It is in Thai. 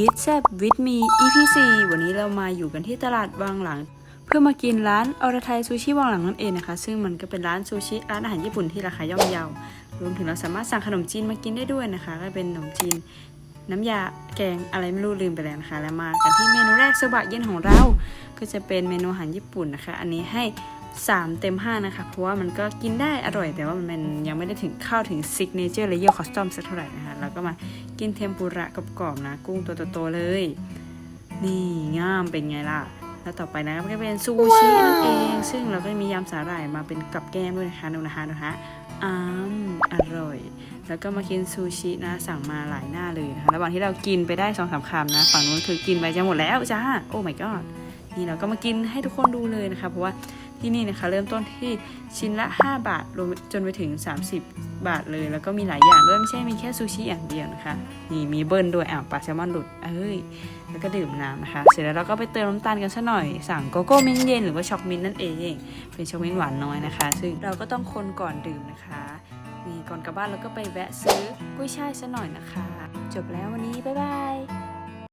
Eat แซบ with me EP 4วันนี้เรามาอยู่กันที่ตลาดวังหลัง เพื่อมากินร้านอรไทยซูชิวังหลังนั่นเองนะคะ ซึ่งมันก็เป็นร้านซูชิร้านอาหารญี่ปุ่นที่ราคาย่อมเยาวรวมถึงเราสามารถสั่งขนมจีนมากินได้ด้วยนะคะ ก็เป็นขนมจีน น้ำยาแกงอะไรไม่รู้ลืมไปแล้วนะคะ แล้วมากันที่เมนูแรกโซบะเย็นของเรา ก็จะเป็นเมนูอาหารญี่ปุ่นนะคะ อันนี้ให้ 3 เต็ม 5 นะคะ เพราะว่ามันก็กินได้อร่อย แต่ว่ามันยังไม่ได้ถึงเข้าถึงซิกเนเจอร์เลเยอร์คอสตอมสักเท่าไหร่นะคะแล้วก็มากินเทมปุระกรอบๆนะ กุ้งตัวโตๆเลย นี่ง่ามเป็นไงล่ะ แล้วต่อไปนะก็เป็นซูชินั่นเอง ซึ่งเราก็มียำสาหร่ายมาเป็นกับแก้มด้วยนะคะดูนะคะดูนะคะอ้ามอร่อย แล้วก็มากินซูชินะสั่งมาหลายหน้าเลยนะคะระหว่างที่เรากินไปได้สองสามคำนะ ฝั่งนู้นคือกินไปจะหมดแล้วจ้าโอ้ my god นี่เราก็มากินให้ทุกคนดูเลยนะคะ เพราะว่า ที่นี่นะคะ เริ่มต้นที่ชิ้นละ 5 บาทรวมจนไปถึง 30 บาทเลย แล้วก็มีหลายอย่างด้วยไม่ใช่มีแค่ซูชิอย่างเดียวนะคะนี่มีเบิ้ลด้วยอ่าวปลาแซลมอนหลุดเอ้ยแล้วก็ดื่มน้ำนะคะ เสร็จแล้วเราก็ไปเติมน้ำตาลกันซะหน่อยสั่งโกโก้มิ้นเย็นหรือว่าช็อกมิ้นนั่นเอง เป็นช็อกมิ้นหวานน้อยนะคะ ซึ่งเราก็ต้องคนก่อนดื่มนะคะนี่ก่อนกลับบ้านเราก็ไปแวะซื้อกุ้ยช่ายซะหน่อยนะคะ จบแล้ววันนี้บ๊ายบาย